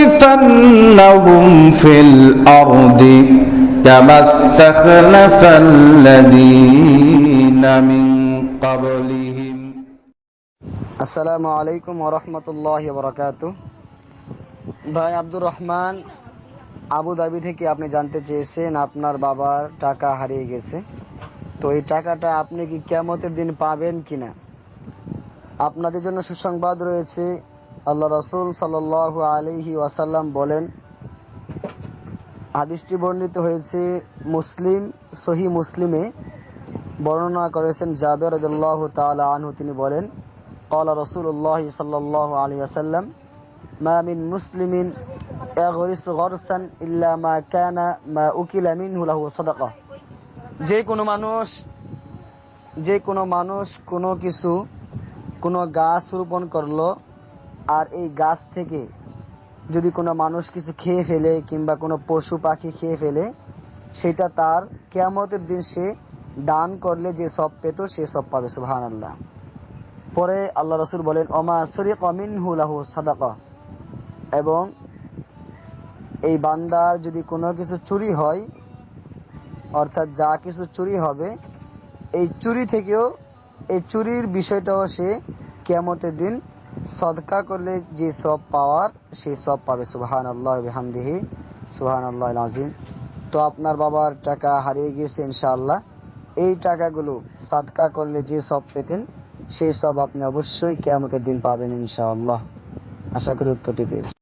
ليستخلفنهم في الأرض كما استخلف الذين من قبلهم আসসালামু আলাইকুম ওরহমতুল্লাহ বরকাত ভাই আব্দুর রহমান আবু ধাবি থেকে আপনি জানতে চেয়েছেন আপনার বাবার টাকা হারিয়ে গেছে তো এই টাকাটা আপনি কি কেমতের দিন পাবেন কিনা আপনাদের জন্য সুসংবাদ রয়েছে আল্লাহ রসুল সাল আলিহি ওয়াসাল্লাম বলেন আদিষ্টি বর্ণিত হয়েছে মুসলিম, সহি মুসলিমে বর্ণনা করেছেন জাবের রদুল্লাহ তালা আনহু। তিনি বলেন কলা রসুল্লাহ সাল্লাহ আলি আসাল্লাম মামিন মুসলিমিন ইল্লা মা মা যে কোনো মানুষ, যে কোনো মানুষ কোনো কিছু, কোনো গাছ রোপণ করল আর এই গাছ থেকে যদি কোনো মানুষ কিছু খেয়ে ফেলে কিংবা কোনো পশু পাখি খেয়ে ফেলে, সেটা তার কেয়ামতের দিন সে দান করলে যে সব পেত, সে সব পাবে সুবহান আল্লাহ পরে আল্লাহ রসুল বলেন অমা সরি কমিন হুলাহু সাদাকা। এবং এই বান্দার যদি কোনো কিছু চুরি হয়, অর্থাৎ যা কিছু চুরি হবে, এই চুরি থেকেও, এই চুরির বিষয়টাও সে কেয়ামতের দিন সদকা করলে যে সব পাওয়ার, সেই সব পাবে। সুবাহান আল্লাহ হামদিহি সুবাহান আল্লাহ আজিম তো আপনার বাবার টাকা হারিয়ে গিয়েছে ইনশাআল্লাহ। এই টাকাগুলো সাদকা করলে যে সব পেতেন, সেই সব আপনি অবশ্যই কেমন দিন পাবেন ইনশাআল্লাহ। আশা করি উত্তরটি পেয়েছেন